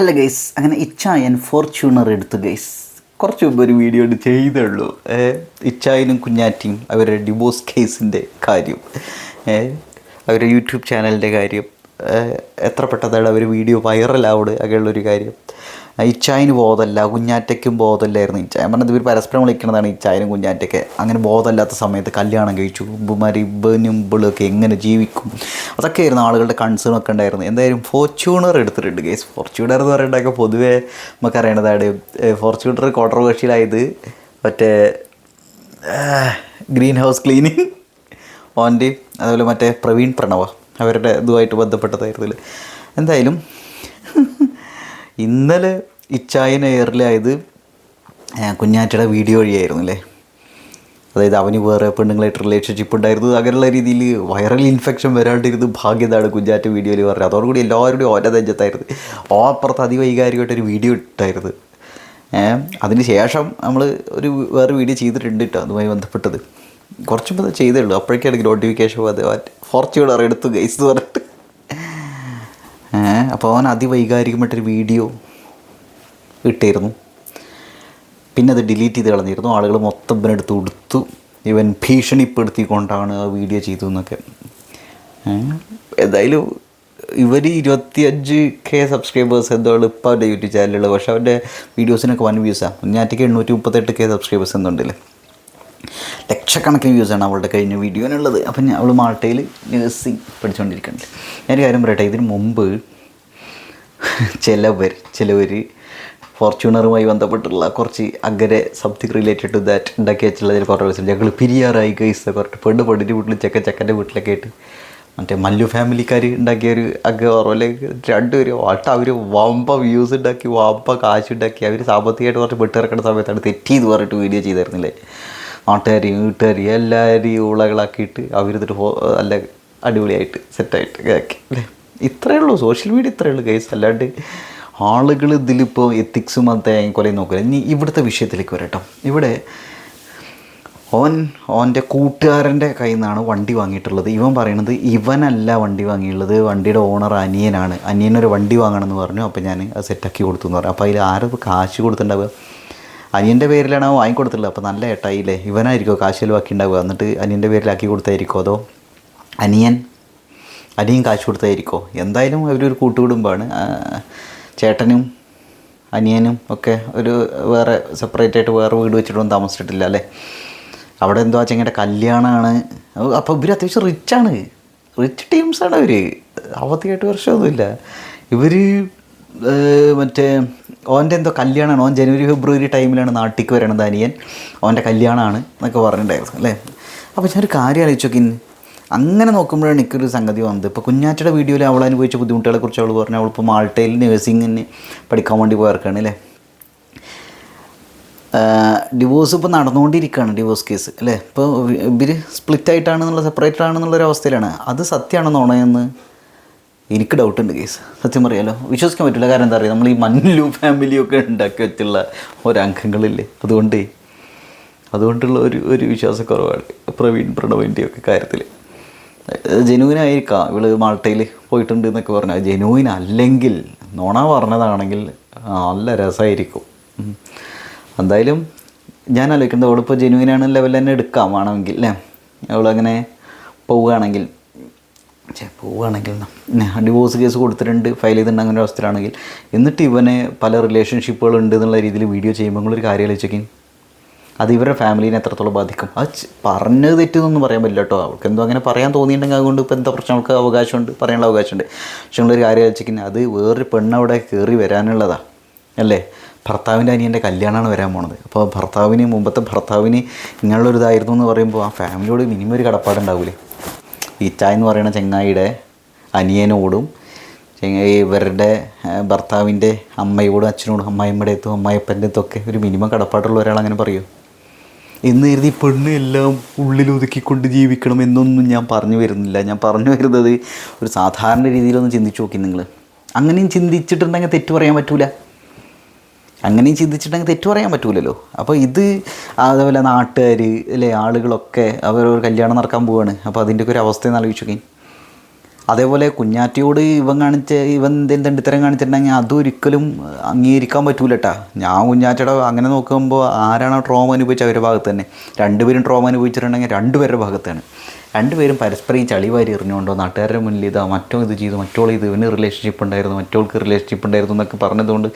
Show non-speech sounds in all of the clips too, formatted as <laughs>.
Hello guys അങ്ങനെ ഇച്ചായൻ Fortuner എടുത്തു ഗൈസ് കുറച്ച് മുമ്പ് ഒരു വീഡിയോ ചെയ്തുള്ളൂ. ഇച്ചായനും കുഞ്ഞാറ്റിയും അവരുടെ ഡിവോഴ്സ് കേസിന്റെ കാര്യം. അവരുടെ യൂട്യൂബ് ചാനലിന്റെ കാര്യം. എത്ര പെട്ടെന്നാണ് അവർ വീഡിയോ വൈറലാവുന്നത് അങ്ങനെയുള്ളൊരു കാര്യം. ഇച്ചായന് ബോധമല്ല കുഞ്ഞാറ്റയ്ക്കും ബോധമല്ലായിരുന്നു. ഇച്ചായ പറഞ്ഞത് ഇവർ പരസ്പരം വിളിക്കുന്നതാണ് ഇച്ചായനും കുഞ്ഞാറ്റയ്ക്ക്. അങ്ങനെ ബോധമല്ലാത്ത സമയത്ത് കല്യാണം കഴിച്ചു. ഉമ്പുമാർ ഇബനും ഇബിളൊക്കെ എങ്ങനെ ജീവിക്കും? അതൊക്കെ ആയിരുന്നു ആളുകളുടെ കൺസേൺ ഒക്കെ ഉണ്ടായിരുന്നു എന്തായാലും ഫോർച്യൂണർ എടുത്തിട്ടുണ്ട് ഗേസ് ഫോർച്യൂണർ എന്ന് പറയുന്നതൊക്കെ പൊതുവേ നമുക്കറിയണതാണ് ഫോർച്യൂണർ കോൺട്രവേഴ്ഷ്യലായത് മറ്റേ ഗ്രീൻ ഹൗസ് ക്ലീനിങ് ഓന്റെ അതുപോലെ മറ്റേ പ്രവീൺ പ്രണവ അവരുടെ ഇതുമായിട്ട് ബന്ധപ്പെട്ടതായിരുന്നു. എന്തായാലും ഇന്നലെ ഇച്ചായൻ എയറിലായത് കുഞ്ഞാറ്റയുടെ വീഡിയോ വഴിയായിരുന്നു അല്ലേ? അതായത് അവന് വേറെ പെണ്ണുങ്ങളായിട്ട് റിലേഷൻഷിപ്പ് ഉണ്ടായിരുന്നു. അങ്ങനെയുള്ള രീതിയിൽ വൈറൽ ഇൻഫെക്ഷൻ വരാണ്ടിരുന്ന് ഭാഗ്യതാണ് കുഞ്ഞാറ്റ വീഡിയോയിൽ പറഞ്ഞത്. അതോടുകൂടി എല്ലാവരുടെയും ഓരോ നെഞ്ചത്തായിരുന്നു. ഓ അപ്പുറത്ത് അതിവൈകാരികമായിട്ടൊരു വീഡിയോ ഇട്ടായിരുന്നു. അതിന് ശേഷം നമ്മൾ ഒരു വേറെ വീഡിയോ ചെയ്തിട്ടുണ്ട് കേട്ടോ അതുമായി ബന്ധപ്പെട്ടത്. കുറച്ച് മുമ്പ് ചെയ്തേ ഉള്ളൂ അപ്പോഴേക്കാണ് എനിക്ക് നോട്ടിഫിക്കേഷൻ വന്നത്. ഫോർച്യൂണർ എടുത്തു ഗൈസ് എന്ന് അപ്പോൾ അവൻ അതിവൈകാരികമായിട്ടൊരു വീഡിയോ ഇട്ടിരുന്നു. പിന്നെ അത് ഡിലീറ്റ് ചെയ്ത് കളഞ്ഞിരുന്നു. ആളുകൾ മൊത്തം ഇവനെടുത്ത് കൊടുത്തു ഇവൻ ഭീഷണിപ്പെടുത്തിക്കൊണ്ടാണ് ആ വീഡിയോ ചെയ്തു എന്നൊക്കെ ഏതായാലും ഇവർ ഇരുപത്തിയഞ്ച് കെ സബ്സ്ക്രൈബേഴ്സ് എന്തോ ഇപ്പോൾ അവന്റെ യൂട്യൂബ് ചാനലുള്ളത് പക്ഷേ അവന്റെ വീഡിയോസിനൊക്കെ വൺ വ്യൂസാണ് കുഞ്ഞാറ്റയ്ക്ക് എണ്ണൂറ്റി മുപ്പത്തെട്ട് കെ സബ്സ്ക്രൈബേഴ്സ് എന്നുണ്ടല്ലേ ലക്ഷക്കണക്കിന് വ്യൂസാണ് അവളുടെ കഴിഞ്ഞ വീഡിയോനുള്ളത് അപ്പം അവൾ മാൾട്ടയിൽ നേഴ്സിംഗ് പഠിച്ചുകൊണ്ടിരിക്കുന്നുണ്ട് ഞാനൊരു കാര്യം പറയട്ടെ? ഇതിന് മുമ്പ് <laughs> ചിലവർ ചിലവർ ഫോർച്യൂണറുമായി ബന്ധപ്പെട്ടുള്ള കുറച്ച് അഗരെ സംതിങ് റിലേറ്റഡ് ടു ദാറ്റ് ഉണ്ടാക്കി വെച്ചുള്ളതിൽ കുറേ ദിവസം. ഞങ്ങൾ പിരിയാറായി ഗൈസ് കുറച്ച് പെണ്ണ് പെണ്ണിന്റെ വീട്ടിൽ ചെക്കൻ ചെക്കന്റെ വീട്ടിലൊക്കെ ആയിട്ട്. മറ്റേ മല്ലു ഫാമിലിക്കാർ ഉണ്ടാക്കിയ ഒരു അഗ ഓർമ്മ രണ്ടുപേരും വാട്ട അവർ വമ്പ വ്യൂസ് ഉണ്ടാക്കി വമ്പ കാശ് ഉണ്ടാക്കി. അവർ സാമ്പത്തികമായിട്ട് കുറച്ച് വിട്ടിറക്കുന്ന സമയത്താണ് തെറ്റി എന്ന് പറഞ്ഞിട്ട് വീഡിയോ ചെയ്തായിരുന്നില്ലേ നാട്ടുകാരെയും വീട്ടുകാരെയും എല്ലാവരെയും ഉളകളാക്കിയിട്ട് അവരിതിട്ട് നല്ല അടിപൊളിയായിട്ട് സെറ്റായിട്ട് ഇതാക്കി. അല്ലേ ഇത്രയേ ഉള്ളൂ. സോഷ്യൽ മീഡിയ ഇത്രയേ ഉള്ളൂ കേസ് അല്ലാണ്ട് ആളുകൾ ഇതിലിപ്പോൾ എത്തിക്സും അത് കൊലയും നോക്കില്ല ഇനി ഇവിടുത്തെ വിഷയത്തിലേക്ക് വരട്ടോ. ഇവിടെ ഓൻ ഓന്റെ കൂട്ടുകാരന്റെ കയ്യിൽ നിന്നാണ് വണ്ടി വാങ്ങിയിട്ടുള്ളത്. ഇവൻ പറയണത് ഇവനല്ല വണ്ടി വാങ്ങിയുള്ളത് വണ്ടിയുടെ ഓണർ അനിയനാണ്. അനിയനൊരു വണ്ടി വാങ്ങണമെന്ന് പറഞ്ഞു. അപ്പോൾ ഞാൻ അത് സെറ്റാക്കി കൊടുത്തു എന്ന് പറഞ്ഞു. അപ്പോൾ അതിൽ ആരും കാശ് കൊടുത്തിട്ടുണ്ടാവുക അനിയന്റെ പേരിലാണ് അവൻ വാങ്ങിക്കൊടുത്തുള്ളത് അപ്പോൾ നല്ല ഏട്ടായില്ലേ? ഇവനായിരിക്കുമോ കാശ് ബാക്കി ഉണ്ടാവുക എന്നിട്ട് അനിയന്റെ പേരിലാക്കി കൊടുത്തായിരിക്കുമോ അതോ അനിയൻ അനിയൻ കാശ് കൊടുത്തായിരിക്കോ? എന്തായാലും അവരൊരു കൂട്ടുകുടുംബമാണ്. ചേട്ടനും അനിയനും ഒക്കെ ഒരു വേറെ സെപ്പറേറ്റ് ആയിട്ട് വേറെ വീട് വെച്ചിട്ടൊന്നും താമസിച്ചിട്ടില്ല അല്ലേ? അവിടെ എന്തോ ചെങ്ങയുടെ കല്യാണമാണ്. അപ്പോൾ ഇവർ അത്യാവശ്യം റിച്ചാണ് റിച്ച് ടീംസാണ് അവർ അവധിയായിട്ട് വർഷമൊന്നുമില്ല. ഇവർ മറ്റേ ഓന്റെ എന്തോ കല്യാണമാണ്. ഓൻ ജനുവരി ഫെബ്രുവരി ടൈമിലാണ് നാട്ടിലേക്ക് വരണത് അനിയൻ. ഓന്റെ കല്യാണമാണ് എന്നൊക്കെ പറഞ്ഞിട്ടുണ്ടായിരുന്നു അല്ലേ? അപ്പോൾ ഞാനൊരു കാര്യം ആലോചിച്ചു നോക്കി അങ്ങനെ നോക്കുമ്പോഴാണ് എനിക്കൊരു സംഗതി വന്നത്. ഇപ്പോൾ കുഞ്ഞാറ്റയുടെ വീഡിയോയിൽ അവൾ അനുഭവിച്ച ബുദ്ധിമുട്ടുകളെ കുറിച്ച് അവൾ പറഞ്ഞു. അവളിപ്പോൾ മാൾട്ടയിൽ നേഴ്സിങ്ങിന് പഠിക്കാൻ വേണ്ടി പോയർക്കാണ് അല്ലേ? ഡിവോഴ്സ് ഇപ്പോൾ നടന്നുകൊണ്ടിരിക്കുകയാണ് ഡിവോഴ്സ് കേസ് അല്ലേ? ഇപ്പോൾ ഇവർ സ്പ്ലിറ്റ് ആയിട്ടാണെന്നുള്ള സെപ്പറേറ്റ് ആണെന്നുള്ളൊരു അവസ്ഥയിലാണ്. അത് സത്യമാണോ എന്ന് എനിക്ക് ഡൗട്ടുണ്ട് കേസ് സത്യം പറയാലോ. വിശ്വസിക്കാൻ പറ്റില്ല. കാരണം എന്താ പറയുക നമ്മൾ ഈ മല്ലു ഫാമിലിയൊക്കെ ഉണ്ടാക്കി വെച്ചുള്ള ഒരംഗങ്ങളില്ലേ? അതുകൊണ്ട് അതുകൊണ്ടുള്ള ഒരു ഒരു വിശ്വാസക്കുറവാണ് പ്രവീൺ പ്രണവിന്റെയൊക്കെ കാര്യത്തിൽ ജനുവിനായിരിക്കാം. ഇവൾ മാൾട്ടയിൽ പോയിട്ടുണ്ട് എന്നൊക്കെ പറഞ്ഞു. ജെനുവിൻ അല്ലെങ്കിൽ നോണ പറഞ്ഞതാണെങ്കിൽ നല്ല രസമായിരിക്കും. എന്തായാലും ഞാൻ ആലോചിക്കുന്നത് അവളിപ്പോൾ ജനുവിനാണ് ലെവൽ തന്നെ എടുക്കാം വേണമെങ്കിൽ അല്ലേ അവളങ്ങനെ പോവുകയാണെങ്കിൽ പോവുകയാണെങ്കിൽ ഡിവോഴ്സ് കേസ് കൊടുത്തിട്ടുണ്ട് ഫയൽ ചെയ്തിട്ടുണ്ട് അങ്ങനെ അവസ്ഥയിലാണെങ്കിൽ. എന്നിട്ട് ഇവനെ പല റിലേഷൻഷിപ്പുകൾ ഉണ്ട് എന്നുള്ള രീതിയിൽ വീഡിയോ ചെയ്യുമ്പോൾ ഒരു കാര്യം ആലോചിക്കും അത് ഇവരുടെ ഫാമിലീനെ എത്രത്തോളം ബാധിക്കും? അത് പറഞ്ഞ് തെറ്റെന്നൊന്നും പറയാൻ പറ്റില്ല കേട്ടോ. അവൾക്ക് എന്തോ അങ്ങനെ പറയാൻ തോന്നിയിട്ടുണ്ടെങ്കിൽ അതുകൊണ്ട് ഇപ്പോൾ എന്താ പ്രശ്നം? അവൾക്ക് അവകാശമുണ്ട് പറയാനുള്ള അവകാശമുണ്ട്. പക്ഷെ നിങ്ങളൊരു കാര്യം ആലോചിക്കുന്നത് അത് വേറൊരു പെണ്ണവിടെ കയറി വരാനുള്ളതാണ് അല്ലേ? ഭർത്താവിന്റെ അനിയന്റെ കല്യാണമാണ് വരാൻ പോണത്. അപ്പോൾ ഭർത്താവിന് മുമ്പത്തെ ഭർത്താവിന് ഇങ്ങനെയുള്ളൊരു ഇതായിരുന്നു എന്ന് പറയുമ്പോൾ ആ ഫാമിലിയോട് മിനിമം ഒരു കടപ്പാടുണ്ടാവില്ലേ? ഈച്ച എന്ന് പറയുന്ന ചെങ്ങായിയുടെ അനിയനോടും ഇവരുടെ ഭർത്താവിന്റെ അമ്മയോടും അച്ഛനോടും അമ്മായിമ്മയുടെ അടുത്തും അമ്മായിപ്പന്റെ അടുത്തൊക്കെ ഒരു മിനിമം കടപ്പാടുള്ള ഒരാൾ അങ്ങനെ പറയൂ? എന്ന് കരുതി പെണ്ണ് എല്ലാം ഉള്ളിൽ ഒതുക്കിക്കൊണ്ട് ജീവിക്കണം എന്നൊന്നും ഞാൻ പറഞ്ഞു വരുന്നില്ല. ഞാൻ പറഞ്ഞു വരുന്നത് ഒരു സാധാരണ രീതിയിലൊന്ന് ചിന്തിച്ചു നോക്കി നിങ്ങൾ അങ്ങനെയും ചിന്തിച്ചിട്ടുണ്ടെങ്കിൽ തെറ്റ് പറയാൻ പറ്റൂല. അങ്ങനെയും ചിന്തിച്ചിട്ടുണ്ടെങ്കിൽ തെറ്റു പറയാൻ പറ്റൂലല്ലോ. അപ്പോൾ ഇത് അതേപോലെ നാട്ടുകാർ അല്ലേ ആളുകളൊക്കെ അവരൊരു കല്യാണം നടക്കാൻ പോവാണ്. അപ്പോൾ അതിന്റെയൊക്കെ ഒരു അവസ്ഥയെന്ന് ആലോചിച്ചു നോക്കി അതേപോലെ കുഞ്ഞാറ്റിയോട് ഇവൻ കാണിച്ച ഇവൻ എന്തെങ്കിലും തണ്ടിത്തരം കാണിച്ചിട്ടുണ്ടെങ്കിൽ അതൊരിക്കലും അംഗീകരിക്കാൻ പറ്റൂല ഞാൻ കുഞ്ഞാറ്റയുടെ അങ്ങനെ നോക്കുമ്പോൾ ആരാണോ ട്രോമ അനുഭവിച്ച അവരുടെ ഭാഗത്ത് തന്നെ രണ്ടുപേരും ട്രോമ അനുഭവിച്ചിട്ടുണ്ടെങ്കിൽ രണ്ടുപേരുടെ ഭാഗത്താണ്. രണ്ടുപേരും പരസ്പരം ഈ ചളിവാരി എറിഞ്ഞുകൊണ്ടോ നാട്ടുകാരുടെ മുന്നിൽ ഇതാ മറ്റോ ഇത് ചെയ്തു മറ്റോൾ ഇത് ഇവന് റിലേഷൻഷിപ്പ് ഉണ്ടായിരുന്നു മറ്റോൾക്ക് റിലേഷൻഷിപ്പ് ഉണ്ടായിരുന്നു എന്നൊക്കെ പറഞ്ഞതുകൊണ്ട്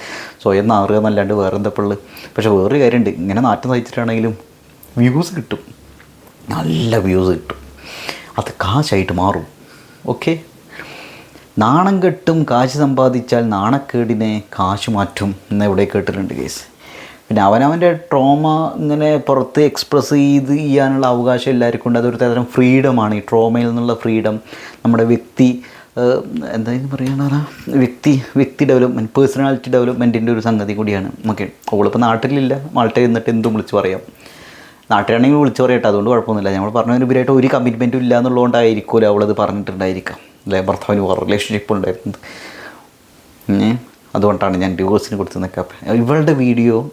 സ്വയം നാറുക എന്നല്ലാണ്ട് വേറെ എന്താ പള്ളു പക്ഷേ വേറൊരു കാര്യമുണ്ട്. ഇങ്ങനെ നാറ്റം നയിച്ചിട്ടാണെങ്കിലും വ്യൂസ് കിട്ടും. നല്ല വ്യൂസ് കിട്ടും. അത് കാശായിട്ട് മാറും. ഓക്കെ. നാണം കെട്ടും കാശ് സമ്പാദിച്ചാൽ നാണക്കേടിനെ കാശ് മാറ്റും എന്ന് എവിടെ കേട്ടിട്ടുണ്ട് കേസ് പിന്നെ അവനവന്റെ ട്രോമ ഇങ്ങനെ പുറത്ത് എക്സ്പ്രസ് ചെയ്ത് ചെയ്യാനുള്ള അവകാശം എല്ലാവർക്കും ഉണ്ട്. അതൊരു തരം ഫ്രീഡമാണ് ഈ ട്രോമയിൽ നിന്നുള്ള ഫ്രീഡം നമ്മുടെ വ്യക്തി എന്തായാലും പറയണ വ്യക്തി വ്യക്തി ഡെവലപ്മെന്റ് പേഴ്സണാലിറ്റി ഡെവലപ്മെന്റിന്റെ ഒരു സംഗതി കൂടിയാണ്. ഓക്കെ. അവളിപ്പോൾ നാട്ടിലില്ല. മാൾട്ടയിൽ നിന്നിട്ട് എന്തും വിളിച്ച് പറയാം. നാട്ടിലാണെങ്കിൽ വിളിച്ചു പറയട്ടെ അതുകൊണ്ട് കുഴപ്പമൊന്നുമില്ല. നമ്മൾ പറഞ്ഞതിനുപരിയായിട്ട് ഒരു കമ്മിറ്റ്മെന്റും ഇല്ല എന്നുള്ളതുകൊണ്ടായിരിക്കുമല്ലോ അവളത് പറഞ്ഞിട്ടുണ്ടായിരിക്കാം അല്ലേ? ഭർത്താവിന് വേറെ റിലേഷൻഷിപ്പ് ഉണ്ടായിരുന്നത്? അതുകൊണ്ടാണ് ഞാൻ ഡിവോഴ്സിന് കുറിച്ച് നിൽക്കാം ഇവളുടെ വീഡിയോ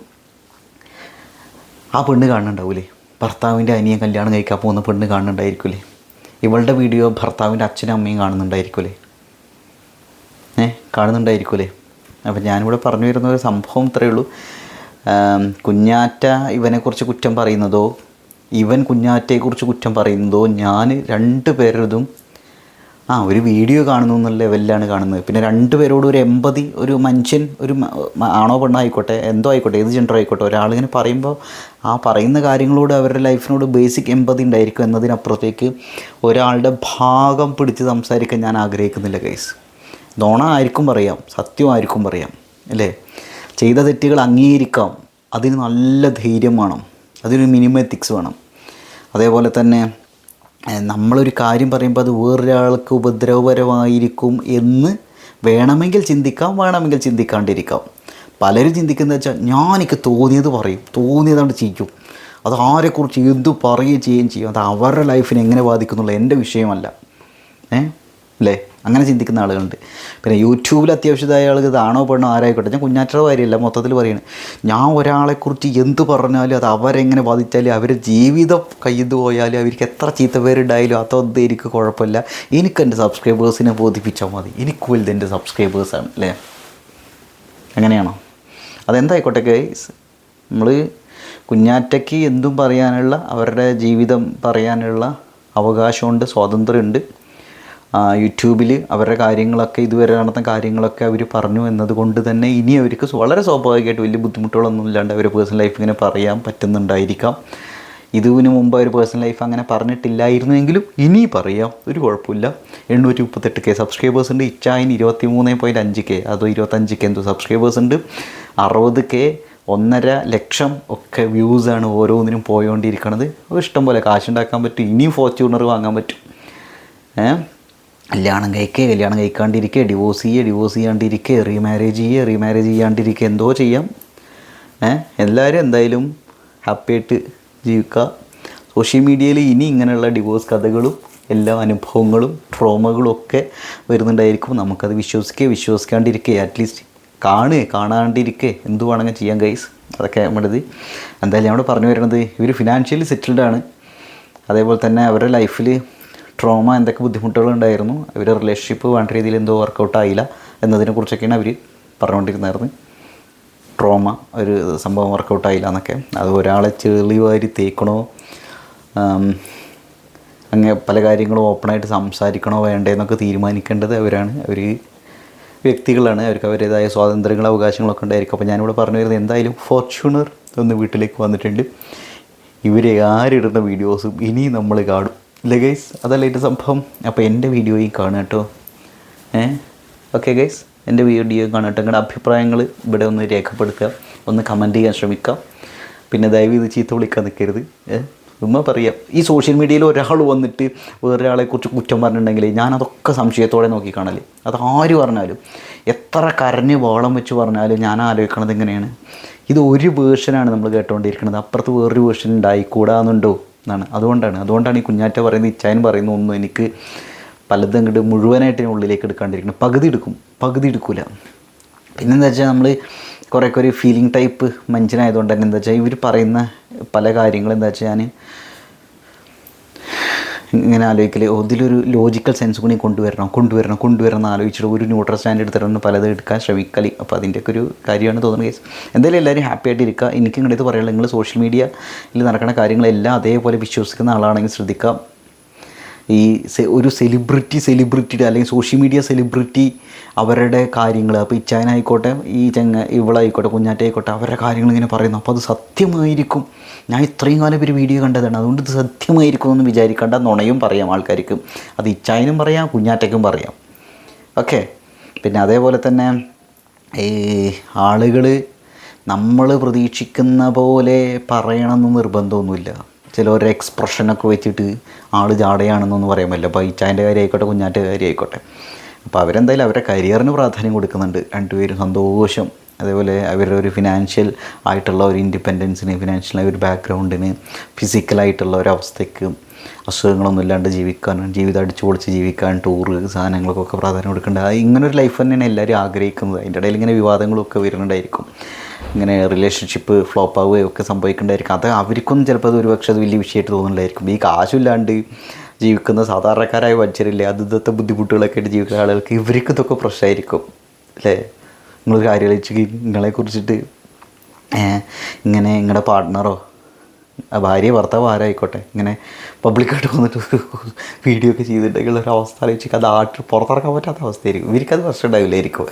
ആ പെണ്ണ് കാണുന്നുണ്ടാവൂലേ? ഭർത്താവിന്റെ അനിയൻ കല്യാണം കഴിക്കാൻ പോകുന്ന പെണ്ണ് കാണുന്നുണ്ടായിരിക്കൂലേ? ഇവളുടെ വീഡിയോ ഭർത്താവിന്റെ അച്ഛനും അമ്മയും കാണുന്നുണ്ടായിരിക്കൂലേ? ഏ? കാണുന്നുണ്ടായിരിക്കൂലേ? അപ്പം ഞാനിവിടെ പറഞ്ഞു വരുന്ന ഒരു സംഭവം ഇത്രയേ ഉള്ളൂ. കുഞ്ഞാറ്റ ഇവനെക്കുറിച്ച് കുറ്റം പറയുന്നതോ ഇവൻ കുഞ്ഞാറ്റയെക്കുറിച്ച് കുറ്റം പറയുന്നതോ ഞാൻ രണ്ട് പേരതും ആ ഒരു വീഡിയോ കാണുന്നു എന്നുള്ള ലെവലിലാണ് കാണുന്നത്. പിന്നെ രണ്ട് പേരോട് ഒരു എൺപതി ഒരു മനുഷ്യൻ ഒരു ആണോ പെണ്ണോ ആയിക്കോട്ടെ എന്തോ ആയിക്കോട്ടെ ഏത് ജെൻഡർ ആയിക്കോട്ടെ ഒരാളിങ്ങനെ പറയുമ്പോൾ ആ പറയുന്ന കാര്യങ്ങളോട് അവരുടെ ലൈഫിനോട് ബേസിക് എൺപതി ഉണ്ടായിരിക്കും എന്നതിനപ്പുറത്തേക്ക് ഒരാളുടെ ഭാഗം പിടിച്ച് സംസാരിക്കാൻ ഞാൻ ആഗ്രഹിക്കുന്നില്ല കേസ് നോണ ആയിരിക്കും പറയാം സത്യമായിരിക്കും പറയാം അല്ലേ? ചെയ്ത തെറ്റുകൾ അംഗീകരിക്കാം. അതിന് നല്ല ധൈര്യം വേണം. അതിനൊരു മിനിമം എത്തിക്സ് വേണം. അതേപോലെ തന്നെ നമ്മളൊരു കാര്യം പറയുമ്പോൾ അത് വേറൊരാൾക്ക് ഉപദ്രവപരമായിരിക്കും എന്ന് വേണമെങ്കിൽ ചിന്തിക്കാം വേണമെങ്കിൽ ചിന്തിക്കാണ്ടിരിക്കാം. പലരും ചിന്തിക്കുന്നത് വെച്ചാൽ ഞാൻ തോന്നിയത് പറയും. തോന്നിയതാണ് ചെയ്യും. അത് ആരെക്കുറിച്ച് എന്ത് പറയുകയും ചെയ്യുകയും ചെയ്യും. അത് അവരുടെ ലൈഫിനെ എങ്ങനെ ബാധിക്കുന്നുള്ള എന്റെ വിഷയമല്ല. ഏ? അല്ലേ? അങ്ങനെ ചിന്തിക്കുന്ന ആളുകളുണ്ട്. പിന്നെ യൂട്യൂബിൽ അത്യാവശ്യമായ ആളുകൾ ഇതാണോ പെണ്ണോ ആരായിക്കോട്ടെ. ഞാൻ കുഞ്ഞാറ്റയുടെ കാര്യമല്ല മൊത്തത്തിൽ പറയുന്നത് ഞാൻ ഒരാളെക്കുറിച്ച് എന്ത് പറഞ്ഞാലും അത് അവരെങ്ങനെ ബാധിച്ചാലും അവരെ ജീവിതം കയ്യത് പോയാലും അവർക്ക് എത്ര ചീത്ത പേരുണ്ടായാലും അതൊന്നും എനിക്ക് കുഴപ്പമില്ല. എനിക്ക് എന്റെ സബ്സ്ക്രൈബേഴ്സിനെ ബോധിപ്പിച്ചാൽ മതി. എനിക്ക് വലുത് എന്റെ സബ്സ്ക്രൈബേഴ്സാണ് അല്ലേ? അങ്ങനെയാണോ? അതെന്തായിക്കോട്ടെ ഗൈസ് നമ്മൾ കുഞ്ഞാറ്റയ്ക്ക് എന്തും പറയാനുള്ള അവരുടെ ജീവിതം പറയാനുള്ള അവകാശമുണ്ട് സ്വാതന്ത്ര്യമുണ്ട്. യൂട്യൂബിൽ അവരുടെ കാര്യങ്ങളൊക്കെ ഇതുവരെ നടന്ന കാര്യങ്ങളൊക്കെ അവർ പറഞ്ഞു എന്നതുകൊണ്ട് തന്നെ ഇനി അവർക്ക് വളരെ സ്വാഭാവികമായിട്ട് വലിയ ബുദ്ധിമുട്ടുകളൊന്നും ഇല്ലാണ്ട് അവരുടെ പേഴ്സണൽ ലൈഫ് ഇങ്ങനെ പറയാൻ പറ്റുന്നുണ്ടായിരിക്കാം. ഇതിനു മുമ്പ് അവർ പേഴ്സണൽ ലൈഫ് അങ്ങനെ പറഞ്ഞിട്ടില്ലായിരുന്നെങ്കിലും ഇനി പറയാം. ഒരു കുഴപ്പമില്ല. എണ്ണൂറ്റി മുപ്പത്തെട്ട് കെ സബ്സ്ക്രൈബേഴ്സ് ഉണ്ട്. ഇച്ചായിന് ഇരുപത്തി മൂന്ന് പോയിന്റ് അഞ്ച് കെ. അതോ ഇരുപത്തഞ്ച് കെ എന്തോ സബ്സ്ക്രൈബേഴ്സ് ഉണ്ട്. അറുപത് കെ ഒന്നര ലക്ഷം ഒക്കെ വ്യൂസാണ് ഓരോന്നിനും പോയോണ്ടിരിക്കണത്. ഇഷ്ടം പോലെ കാശുണ്ടാക്കാൻ പറ്റും. ഇനിയും ഫോർച്യൂണർ വാങ്ങാൻ പറ്റും. ഏ? കല്യാണം കഴിക്കുക കല്യാണം കഴിക്കാണ്ടിരിക്കുക ഡിവോഴ്സ് ചെയ്യുക ഡിവോഴ്സ് ചെയ്യാണ്ടിരിക്കുക റീമാരേജ് ചെയ്യുക റീമാരേജ് ചെയ്യാണ്ടിരിക്കുക എന്തോ ചെയ്യാം. എല്ലാവരും എന്തായാലും ഹാപ്പിയായിട്ട് ജീവിക്കുക. സോഷ്യൽ മീഡിയയിൽ ഇനി ഇങ്ങനെയുള്ള ഡിവോഴ്സ് കഥകളും എല്ലാ അനുഭവങ്ങളും ട്രോമകളും ഒക്കെ വരുന്നുണ്ടായിരിക്കും നമുക്കത് വിശ്വസിക്കുക വിശ്വസിക്കാണ്ടിരിക്കുക അറ്റ്ലീസ്റ്റ് കാണുക കാണാണ്ടിരിക്കുക എന്തു വേണമെങ്കിൽ ചെയ്യാൻ ഗൈസ് അതൊക്കെ നമ്മുടേത് എന്തായാലും നമ്മൾ പറഞ്ഞു വരുന്നത് ഇവർ ഫിനാൻഷ്യലി സെറ്റിൽഡാണ് അതേപോലെ തന്നെ അവരുടെ ലൈഫിൽ ട്രോമ എന്തൊക്കെ ബുദ്ധിമുട്ടുകൾ ഉണ്ടായിരുന്നു അവരുടെ റിലേഷൻഷിപ്പ് വേണ്ട രീതിയിൽ എന്തോ വർക്കൗട്ട് ആയില്ല എന്നതിനെക്കുറിച്ചൊക്കെയാണ് അവർ പറഞ്ഞുകൊണ്ടിരുന്നായിരുന്നു ട്രോമ ഒരു സംഭവം വർക്കൗട്ട് ആയില്ല എന്നൊക്കെ. അത് ഒരാളെ ചെളി വാരി തേക്കണോ അങ്ങനെ പല കാര്യങ്ങളും ഓപ്പണായിട്ട് സംസാരിക്കണോ വേണ്ടേന്നൊക്കെ തീരുമാനിക്കേണ്ടത് അവരാണ്. അവർ വ്യക്തികളാണ് അവർക്ക് അവരുടേതായ സ്വാതന്ത്ര്യങ്ങളും അവകാശങ്ങളൊക്കെ ഉണ്ടായിരിക്കും. അപ്പോൾ ഞാനിവിടെ പറഞ്ഞു വരുന്നത് എന്തായാലും ഫോർച്യൂണർ ഒന്ന് വീട്ടിലേക്ക് വന്നിട്ടുണ്ട്. ഇവരെ ആരിടുന്ന വീഡിയോസും ഇനി നമ്മൾ കാണും. ഇല്ലേ ഗൈസ് അതല്ല ഇത് സംഭവം. അപ്പോൾ എന്റെ വീഡിയോയും കാണുക കേട്ടോ. ഏ? ഓക്കെ ഗൈസ് എന്റെ വീഡിയോ കാണുക കേട്ടോ. നിങ്ങളുടെ അഭിപ്രായങ്ങൾ ഇവിടെ ഒന്ന് രേഖപ്പെടുത്തുക. ഒന്ന് കമന്റ് ചെയ്യാൻ ശ്രമിക്കാം. പിന്നെ ദയവ് ഇത് ചീത്ത വിളിക്കാൻ നിൽക്കരുത്. ഏ? ഉമ്മ പറയാം. ഈ സോഷ്യൽ മീഡിയയിൽ ഒരാൾ വന്നിട്ട് വേറൊരാളെ കുറിച്ച് കുറ്റം പറഞ്ഞിട്ടുണ്ടെങ്കിൽ ഞാനതൊക്കെ സംശയത്തോടെ നോക്കി അത് ആര് പറഞ്ഞാലും എത്ര കരഞ്ഞ് വോളം വെച്ച് പറഞ്ഞാലും ഞാൻ ആലോചിക്കണത് എങ്ങനെയാണ്? ഇത് ഒരു വേർഷനാണ് നമ്മൾ കേട്ടുകൊണ്ടിരിക്കുന്നത് അപ്പുറത്ത് വേറൊരു വേർഷൻ ഉണ്ടായിക്കൂടാന്നുണ്ടോ? എന്നാണ്. അതുകൊണ്ടാണ്. അതുകൊണ്ടാണ് ഈ കുഞ്ഞാറ്റ പറയുന്നത് ഇച്ചായൻ പറയുന്ന ഒന്നും എനിക്ക് പലതും അങ്ങോട്ട് മുഴുവനായിട്ട് ഉള്ളിലേക്ക് എടുക്കാണ്ടിരിക്കണം. പകുതി എടുക്കും. പകുതി എടുക്കില്ല പിന്നെന്താ വെച്ചാൽ നമ്മൾ കുറേയൊക്കെ ഒരു ഫീലിംഗ് ടൈപ്പ് മനുഷ്യനായതുകൊണ്ട് തന്നെ എന്താ വെച്ചാൽ ഇവർ പറയുന്ന പല കാര്യങ്ങളും എന്താ വെച്ചാൽ ഞാൻ ഇങ്ങനെ ആലോചിക്കൽ ഒതിലൊരു ലോജിക്കൽ സെൻസ് കൂടി കൊണ്ടുവരണം കൊണ്ടുവരണം കൊണ്ടുവരണം ആലോചിച്ചിട്ട് ഒരു ന്യൂട്രൽ സ്റ്റാൻഡ് എടുത്തിട്ട് പലത് എടുക്കാൻ ശ്രമിക്കൽ അപ്പോൾ അതിന്റെയൊക്കെ ഒരു കാര്യമാണ് തോന്നുന്നത് കേസ് എന്തായാലും എല്ലാവരും ഹാപ്പി ആയിട്ട് ഇരിക്കുക. എനിക്ക് ഇങ്ങനെ ഇത് പറയാനുള്ളത് നിങ്ങൾ സോഷ്യൽ മീഡിയയിൽ നടക്കുന്ന കാര്യങ്ങളെല്ലാം അതേപോലെ വിശ്വസിക്കുന്ന ആളാണെങ്കിൽ ശ്രദ്ധിക്കാം ഈ ഒരു സെലിബ്രിറ്റി സെലിബ്രിറ്റിയുടെ അല്ലെങ്കിൽ സോഷ്യൽ മീഡിയ സെലിബ്രിറ്റി അവരുടെ കാര്യങ്ങൾ അപ്പോൾ ഇച്ചായനായിക്കോട്ടെ ഈ ചെങ്ങ ഇവളായിക്കോട്ടെ കുഞ്ഞാറ്റായിക്കോട്ടെ അവരുടെ കാര്യങ്ങൾ ഇങ്ങനെ പറയുന്നു. അപ്പോൾ അത് സത്യമായിരിക്കും. ഞാൻ ഇത്രയും കാലം ഒരു വീഡിയോ കണ്ടതാണ്. അതുകൊണ്ട് ഇത് സത്യമായിരിക്കും എന്ന് വിചാരിക്കേണ്ട നുണയും പറയാം ആൾക്കാർക്ക്. അത് ഇച്ചായനും പറയാം കുഞ്ഞാറ്റയ്ക്കും പറയാം. ഓക്കെ? പിന്നെ അതേപോലെ തന്നെ ഈ ആളുകൾ നമ്മൾ പ്രതീക്ഷിക്കുന്ന പോലെ പറയണമെന്ന് നിർബന്ധമൊന്നുമില്ല. ചിലവരുടെ എക്സ്പ്രഷനൊക്കെ വെച്ചിട്ട് ആൾ ജാടയാണെന്നൊന്നും പറയാൻ പറ്റില്ല. അപ്പോൾ ഇച്ചായന്റെ കാര്യം ആയിക്കോട്ടെ കുഞ്ഞാന്റെ കാര്യം ആയിക്കോട്ടെ അപ്പോൾ അവരെന്തായാലും അവരുടെ കരിയറിന് പ്രാധാന്യം കൊടുക്കുന്നുണ്ട്. രണ്ടുപേരും സന്തോഷം. അതേപോലെ അവരുടെ ഒരു ഫിനാൻഷ്യൽ ആയിട്ടുള്ള ഒരു ഇൻഡിപെൻഡൻസിന് ഫിനാൻഷ്യലായ ഒരു ബാക്ക്ഗ്രൗണ്ടിന് ഫിസിക്കലായിട്ടുള്ള ഒരു അവസ്ഥയ്ക്ക് അസുഖങ്ങളൊന്നും ഇല്ലാണ്ട് ജീവിക്കാൻ ജീവിതം അടിച്ചു പൊളിച്ച് ജീവിക്കാൻ ടൂറ് സാധനങ്ങൾക്കൊക്കെ പ്രാധാന്യം കൊടുക്കേണ്ടത് ഇങ്ങനൊരു ഇങ്ങനെ ഒരു ലൈഫ് തന്നെയാണ് എല്ലാവരും ആഗ്രഹിക്കുന്നത്. അതിന്റെ ഇടയിൽ ഇങ്ങനെ വിവാദങ്ങളൊക്കെ വരുന്നുണ്ടായിരിക്കും. ഇങ്ങനെ റിലേഷൻഷിപ്പ് ഫ്ലോപ്പ് ആവുകയോ ഒക്കെ സംഭവിക്കേണ്ടായിരിക്കും. അത് അവർക്കൊന്നും ചിലപ്പോൾ അത് ഒരുപക്ഷെ അത് വലിയ വിഷയമായിട്ട് തോന്നുന്നുണ്ടായിരിക്കും ഈ കാശില്ലാണ്ട് ജീവിക്കുന്ന സാധാരണക്കാരായ മനുഷ്യരില്ലേ അത് ഇന്നത്തെ ബുദ്ധിമുട്ടുകളൊക്കെ ആയിട്ട് ജീവിക്കുന്ന ആളുകൾക്ക് ഇവർക്ക് ഇതൊക്കെ പ്രശ്നമായിരിക്കും. അല്ലേ? നിങ്ങൾ കാര്യം ആലോചിച്ച് നിങ്ങളെ കുറിച്ചിട്ട് ഇങ്ങനെ നിങ്ങളുടെ പാർട്ട്ണറോ ഭാര്യ ഭർത്താവ് ആരായിക്കോട്ടെ ഇങ്ങനെ പബ്ലിക്കായിട്ട് വന്നിട്ട് വീഡിയോ ഒക്കെ ചെയ്തിട്ടുണ്ടെങ്കിൽ ഒരു അവസ്ഥ ആലോചിച്ച് അത് ആട്ട് പുറത്തിറക്കാൻ പറ്റാത്ത അവസ്ഥയായിരിക്കും. ഇവർക്കത് പ്രശ്നം ഉണ്ടാവില്ലായിരിക്കും.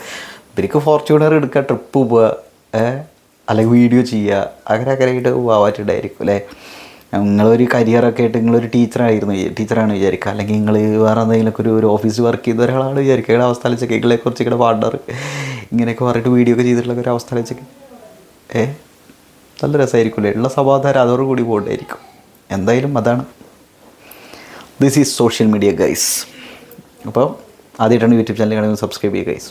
ഇവർക്ക് ഫോർച്യൂണർ എടുക്കുക ട്രിപ്പ് പോവുക അല്ലെങ്കിൽ വീഡിയോ ചെയ്യുക. അങ്ങനെ അങ്ങനെ ആയിട്ട് പോകാറ്റുണ്ടായിരിക്കും അല്ലേ? നിങ്ങളൊരു കരിയറൊക്കെ ആയിട്ട് നിങ്ങളൊരു ടീച്ചറായിരുന്നു ടീച്ചറാണ് വിചാരിക്കുക. അല്ലെങ്കിൽ നിങ്ങൾ വേറെ എന്തെങ്കിലുമൊക്കെ ഒരു ഒരു ഓഫീസ് വർക്ക് ചെയ്ത ഒരാളാണ് വിചാരിക്കുക. ഇവിടെ അവസ്ഥ വെച്ചൊക്കെ നിങ്ങളെ കുറിച്ച് ഇങ്ങനെ പാർട്ണർ ഇങ്ങനെയൊക്കെ പറഞ്ഞിട്ട് വീഡിയോ ഒക്കെ ചെയ്തിട്ടുള്ള ഒരു അവസ്ഥ വെച്ചൊക്കെ ഏ? നല്ല രസമായിരിക്കില്ലേ ഉള്ള സമാധാനം അതോടുകൂടി പോകണ്ടായിരിക്കും. എന്തായാലും അതാണ്. This is social media guys അപ്പോൾ ആദ്യമായിട്ടാണ് യൂട്യൂബ് ചാനൽ കാണുന്നത്. സബ്സ്ക്രൈബ് ചെയ്യുക ഗൈസ്